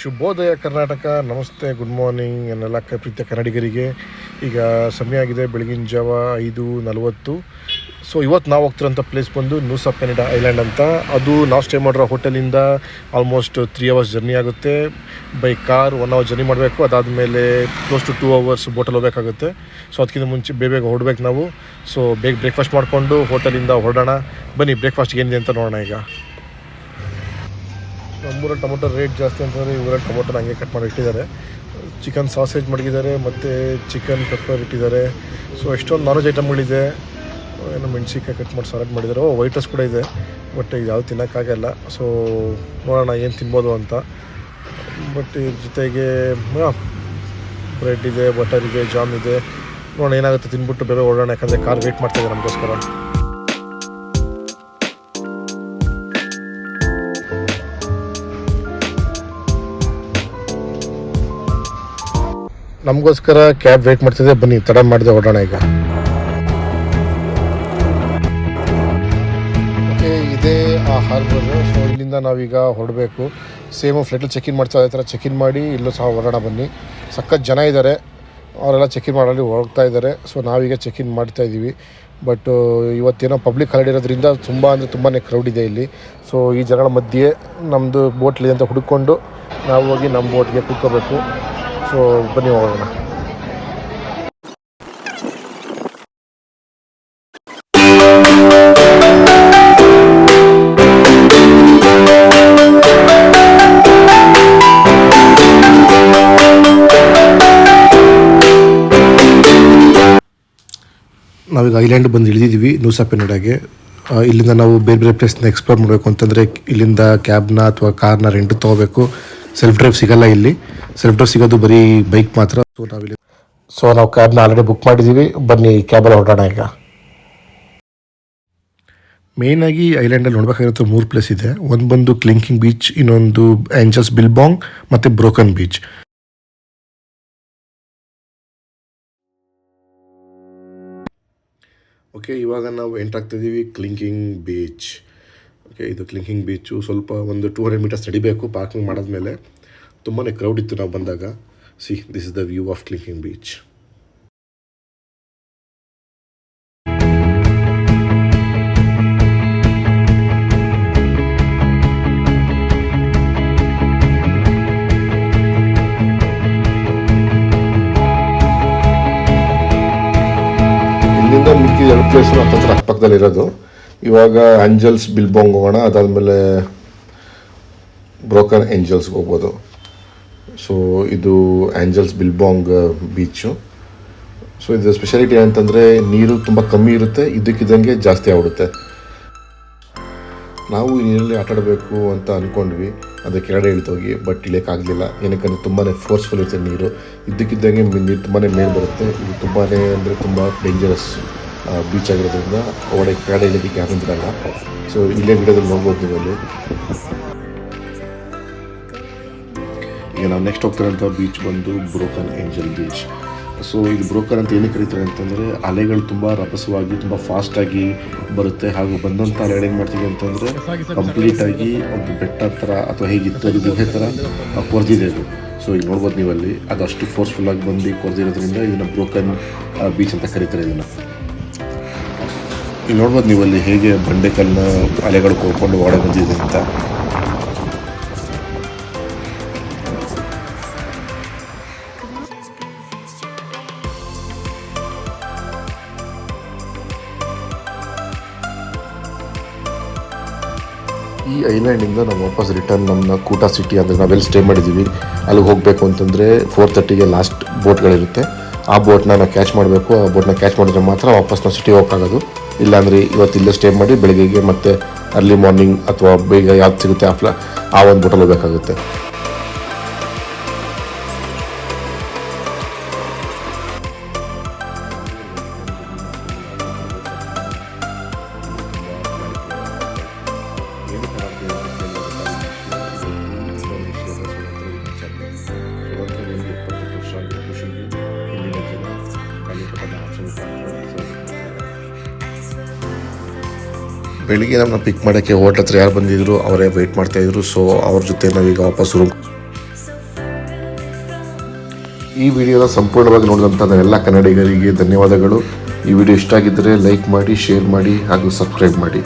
ಶುಭೋದಯ ಕರ್ನಾಟಕ. ನಮಸ್ತೆ, good morning ಎನ್ನೆಲ್ಲ ಕ- ಪ್ರೀತಿಯ ಕನ್ನಡಿಗರಿಗೆ. ಈಗ ಸಮಯ ಆಗಿದೆ ಬೆಳಗಿನ ಜಾವ ಐದು ನಲವತ್ತು. ಸೊ ಇವತ್ತು ನಾವು ಹೋಗ್ತಿರೋಂಥ ಪ್ಲೇಸ್ ಬಂದು ನೂಸಾ ಕೆನಡಾ ಐಲ್ಯಾಂಡ್ ಅಂತ. ಅದು ನಾವು ಸ್ಟೇ ಮಾಡಿರೋ ಹೋಟೆಲಿಂದ ಆಲ್ಮೋಸ್ಟ್ ತ್ರೀ ಅವರ್ಸ್ ಜರ್ನಿ ಆಗುತ್ತೆ. By car one hour journey ಮಾಡಬೇಕು. ಅದಾದಮೇಲೆ ಕ್ಲೋಸ್ ಟು ಟೂ ಅವರ್ಸ್ ಬೋಟಲ್ ಹೋಗಬೇಕಾಗುತ್ತೆ. ಸೊ ಅದಕ್ಕಿಂತ ಮುಂಚೆ ಬೇಗ ಬೇಗ ಹೊರಡ್ಬೇಕು ನಾವು. ಸೊ ಬೇಗ ಬ್ರೇಕ್ಫಾಸ್ಟ್ ಮಾಡಿಕೊಂಡು ಹೋಟೆಲಿಂದ ಹೊರಡೋಣ. ಬನ್ನಿ ಬ್ರೇಕ್ಫಾಸ್ಟ್ ಏನಿದೆ ಅಂತ ನೋಡೋಣ ಈಗ. ನಮ್ಮೂರ ಟೊಮೊಟೊ ರೇಟ್ ಜಾಸ್ತಿ ಅಂತಂದರೆ ಇವರ ಟೊಮೊಟೊನ ಹಂಗೆ ಕಟ್ ಮಾಡಿ ಇಟ್ಟಿದ್ದಾರೆ. ಚಿಕನ್ ಸಾಸೇಜ್ ಮಡಗಿದ್ದಾರೆ ಮತ್ತು ಚಿಕನ್ ಪೆಪ್ಪರ್ ಇಟ್ಟಿದ್ದಾರೆ. ಸೊ ಎಷ್ಟೊಂದು ನಾನ್ ವೆಜ್ ಐಟಮ್ಗಳಿದೆ ಏನು ಮೆಣಸಿನ್ಕಾಯಿ ಕಟ್ ಮಾಡಿ ಸಲಾಡ್ ಮಾಡಿದ್ದಾರೆ. ಓ ವೈಟ್ ರೈಸ್ ಕೂಡ ಇದೆ ಬಟ್ ಇದು ಯಾವುದು ತಿನ್ನೋಕ್ಕಾಗಲ್ಲ ಸೊ ನೋಡೋಣ ಏನು ತಿನ್ಬೋದು ಅಂತ. ಬಟ್ ಇದ್ರ ಜೊತೆಗೆ ಬ್ರೆಡ್ ಇದೆ ಬಟರ್ ಇದೆ ಜಾಮ್ ಇದೆ. ನೋಡೋಣ ಏನಾಗುತ್ತೆ, ತಿನ್ಬಿಟ್ಟು ಬೇರೆ ಓಡೋಣ, ಯಾಕಂದರೆ ಕಾರ್ ವೇಟ್ ಮಾಡ್ತಾಯಿದೆ ನಮಗೋಸ್ಕರ. ನಮಗೋಸ್ಕರ ಕ್ಯಾಬ್ ವೇಟ್ ಮಾಡ್ತಿದೆ ಬನ್ನಿ, ತಡ ಮಾಡಿದೆ ಓಡೋಣ ಈಗ. ಓಕೆ, ಇದೇ ಆ ಹಾರ್ಬರ್ ಸೊ ಇಲ್ಲಿಂದ ನಾವೀಗ ಹೊರಡಬೇಕು. ಸೇಮ್ ಫ್ಲೈಟಲ್ಲಿ ಚೆಕ್ ಇನ್ ಮಾಡ್ತಾ ಅದೇ ಥರ ಚೆಕ್ ಇನ್ ಮಾಡಿ, ಇಲ್ಲೂ ಸಹ ಹೊರಡೋಣ ಬನ್ನಿ. ಸಖತ್ ಜನ ಇದ್ದಾರೆ. ಅವರೆಲ್ಲ ಚೆಕ್ ಇನ್ ಮಾಡಲಿ ಹೋಗ್ತಾ ಇದ್ದಾರೆ. ಸೊ ನಾವೀಗ ಚೆಕ್ ಇನ್ ಮಾಡ್ತಾ ಇದ್ದೀವಿ. ಬಟ್ ಇವತ್ತೇನೋ ಪಬ್ಲಿಕ್ ಹಾಲಿಡೇ ಇರೋದ್ರಿಂದ ತುಂಬ ಅಂದರೆ ತುಂಬಾ ಕ್ರೌಡ್ ಇದೆ ಇಲ್ಲಿ. ಸೊ ಈ ಜನಗಳ ಮಧ್ಯೆ ನಮ್ಮದು ಬೋಟ್ಲಿದೆ ಅಂತ ಹುಡುಕೊಂಡು ನಾವು ಹೋಗಿ ನಮ್ಮ ಬೋಟ್ಗೆ ಕೂತ್ಕೋಬೇಕು. ಸೊ, ಬನ್ನಿ ಹೋಗೋಣ. ನಾವೀಗ ಐಲ್ಯಾಂಡ್ ಬಂದು ಇಳಿದಿದ್ದೀವಿ ನೂಸಾ ಪೆನ್ನಡಾಗೆ ಇಲ್ಲಿಂದ ನಾವು ಬೇರೆ ಬೇರೆ ಪ್ಲೇಸ್ನ ಎಕ್ಸ್ಪ್ಲೋರ್ ಮಾಡಬೇಕು ಅಂತಂದರೆ, ಇಲ್ಲಿಂದ ಕ್ಯಾಬ್ನ ಅಥವಾ ಕಾರ್ನ ರೆಂಟ್ ತೊಗೋಬೇಕು. ಸೆಲ್ಫ್ ಡ್ರೈವ್ ಸಿಗಲ್ಲ ಇಲ್ಲಿ. ಸೆಲ್ಫ್ ಸಿಗೋದು ಬರೀ ಬೈಕ್ ಮಾತ್ರ ಸೊ ನಾವಿಲ್ಲಿ ಸೊ ನಾವು ಕ್ಯಾಬ್ನ ಆಲ್ರೆಡಿ ಬುಕ್ ಮಾಡಿದ್ದೀವಿ ಬನ್ನಿ ಕ್ಯಾಬಲ್ಲಿ ಹೊರಡೋಣ ಈಗ ಮೇಯ್ನಾಗಿ ಐಲ್ಯಾಂಡಲ್ಲಿ ನೋಡಬೇಕಾಗಿರೋ ಮೂರು ಪ್ಲೇಸ್ ಇದೆ ಒಂದು ಬಂದು ಕ್ಲಿಂಕಿಂಗ್ ಬೀಚ್ ಇನ್ನೊಂದು ಆ್ಯಂಜಸ್ ಬಿಲ್ಬಾಂಗ್ ಮತ್ತು ಬ್ರೋಕನ್ ಬೀಚ್ ಓಕೆ ಇವಾಗ ನಾವು ಎಂಟ್ರಾಗ್ತಿದ್ದೀವಿ ಕ್ಲಿಂಕಿಂಗ್ ಬೀಚ್ ಓಕೆ ಇದು ಕ್ಲಿಂಕಿಂಗ್ ಬೀಚು ಸ್ವಲ್ಪ ಒಂದು ಟೂ ಹಂಡ್ರೆಡ್ ಮೀಟರ್ಸ್ ನಡಿಬೇಕು ಪಾರ್ಕಿಂಗ್ ಮಾಡಿದ್ಮೇಲೆ. ತುಂಬಾ ಕ್ರೌಡ್ ಇತ್ತು ನಾವು ಬಂದಾಗ see this is the view of Kelingking beach ಇಲ್ಲಿಂದ ಎರಡು ಪ್ಲೇಸ್ ಹತ್ತತ್ರ ಅಕ್ಕಪಕ್ಕದಲ್ಲಿ ಇರೋದು. ಇವಾಗ ಆಂಜಲ್ಸ್ ಬಿಲ್ಬೋಂಗ್ ಹೋಗೋಣ ಅದಾದಮೇಲೆ ಬ್ರೋಕನ್ ಏಂಜಲ್ಸ್ಗೆ ಹೋಗ್ಬೋದು. ಸೊ ಇದು ಆ್ಯಂಜಲ್ಸ್ ಬಿಲ್ಬಾಂಗ್ ಬೀಚು ಸೊ ಇದು ಸ್ಪೆಷಾಲಿಟಿ ಅಂತಂದರೆ ನೀರು ತುಂಬ ಕಮ್ಮಿ ಇರುತ್ತೆ, ಇದ್ದಕ್ಕಿದ್ದಂಗೆ ಜಾಸ್ತಿ ಆಗ್ಬಿಡುತ್ತೆ. ನಾವು ಈ ನೀರಲ್ಲಿ ಆಟ ಆಡಬೇಕು ಅಂತ ಅಂದ್ಕೊಂಡ್ವಿ ಅದು ಕೆಳಗಡೆ ಇಳಿತೋಗಿ ಬಟ್ ಇಳಿಯೋಕ್ಕಾಗಲಿಲ್ಲ ಏನಕ್ಕಂದ್ರೆ ತುಂಬಾ ಫೋರ್ಸ್ಫುಲ್ ಇರುತ್ತೆ ನೀರು. ಇದ್ದಕ್ಕಿದ್ದಂಗೆ ನೀರು ತುಂಬಾ ಮೇಲ್ ಬರುತ್ತೆ. ಇದು ತುಂಬಾ ಅಂದರೆ ತುಂಬ ಡೇಂಜರಸ್ ಬೀಚ್ ಆಗಿರೋದ್ರಿಂದ ಒಳಗಡೆ ಕೆಳಗಡೆ ಇಳಿಯೋದಕ್ಕೆ ಯಾರು ಬಿಡಲ್ಲ ಸೊ ಇಲ್ಲೇ ಗಿಡದಲ್ಲಿ ನೋಡ್ಬೋದು ನೀವು ಈಗ ನಾವು ನೆಕ್ಸ್ಟ್ ಹೋಗ್ತಿರೋಂಥ ಬೀಚ್ ಬಂದು ಬ್ರೋಕನ್ ಏಂಜಲ್ ಬೀಚ್ ಸೊ ಇದು ಬ್ರೋಕರ್ ಅಂತ ಏನಕ್ಕೆ ಕರೀತಾರೆ ಅಂತಂದರೆ, ಅಲೆಗಳು ತುಂಬ ರಭಸವಾಗಿ, ತುಂಬ ಫಾಸ್ಟಾಗಿ ಬರುತ್ತೆ. ಹಾಗೂ ಬಂದಂಥ ಅಲೆಗಳು ಏನು ಮಾಡ್ತೀವಿ ಅಂತಂದರೆ ಕಂಪ್ಲೀಟಾಗಿ ಒಂದು ಬೆಟ್ಟ ಥರ ಅಥವಾ ಹೇಗಿತ್ತು, ಅದು ಗುಹೆ ಥರ ಕೊರೆದಿದೆ ಅದು. ಸೊ ಈಗ ನೋಡ್ಬೋದು ನೀವಲ್ಲಿ, ಅದು ಅಷ್ಟು ಫೋರ್ಸ್ಫುಲ್ಲಾಗಿ ಬಂದು ಕೊರೆದಿರೋದ್ರಿಂದ ಇದನ್ನು ಬ್ರೋಕನ್ ಬೀಚ್ ಅಂತ ಕರೀತಾರೆ ಇದನ್ನು. ಇಲ್ಲಿ ನೋಡ್ಬೋದು ನೀವಲ್ಲಿ ಹೇಗೆ ಬಂಡೆಕಲ್ನ ಅಲೆಗಳು ಕೊಡ್ಕೊಂಡು ಓಡ ಬಂದಿದೆ ಅಂತ. ಈ ಐಲ್ಯಾಂಡಿಂದ ನಾವು ವಾಪಸ್ ರಿಟರ್ನ್ ನಮ್ಮ ಕೂಟ ಸಿಟಿ, ಅಂದರೆ ನಾವೆಲ್ಲಿ ಸ್ಟೇ ಮಾಡಿದ್ದೀವಿ ಅಲ್ಲಿಗೆ ಹೋಗಬೇಕು ಅಂತಂದರೆ ಫೋರ್ ತರ್ಟಿಗೆ ಲಾಸ್ಟ್ ಬೋಟ್ಗಳಿರುತ್ತೆ ಆ ಬೋಟ್ನ ನಾವು ಕ್ಯಾಚ್ ಮಾಡಬೇಕು. ಆ ಬೋಟ್ನ ಕ್ಯಾಚ್ ಮಾಡಿದ್ರೆ ಮಾತ್ರ ವಾಪಸ್ ನಾವು ಸಿಟಿ ಹೋಗೋಕ್ಕಾಗೋದು ಇಲ್ಲಾಂದರೆ ಇವತ್ತು ಇಲ್ಲೇ ಸ್ಟೇ ಮಾಡಿ ಬೆಳಗ್ಗೆಗೆ ಮತ್ತೆ ಅರ್ಲಿ ಮಾರ್ನಿಂಗ್ ಅಥವಾ ಬೇಗ ಯಾವ್ದು ಸಿಗುತ್ತೆ ಆ ಆ ಒಂದು ಬೋಟಲ್ಲಿ ಹೋಗಬೇಕಾಗುತ್ತೆ. ಬೆಳಿಗ್ಗೆ ನಮ್ಮನ್ನ ಪಿಕ್ ಮಾಡೋಕ್ಕೆ ಹೋಟ್ಲ್ ಹತ್ರ ಯಾರು ಬಂದಿದ್ರು, ಅವರೇ ವೆಯ್ಟ್ ಮಾಡ್ತಾಯಿದ್ರು ಸೊ ಅವ್ರ ಜೊತೆ ನಾವೀಗ ವಾಪಸ್ ರೂಮ್ ಈ ವಿಡಿಯೋನ ಸಂಪೂರ್ಣವಾಗಿ ನೋಡಿದಂಥ ಎಲ್ಲ ಕನ್ನಡಿಗರಿಗೆ ಧನ್ಯವಾದಗಳು. ಈ ವಿಡಿಯೋ ಇಷ್ಟ ಆಗಿದ್ದರೆ ಲೈಕ್ ಮಾಡಿ ಶೇರ್ ಮಾಡಿ ಹಾಗೂ ಸಬ್ಸ್ಕ್ರೈಬ್ ಮಾಡಿ.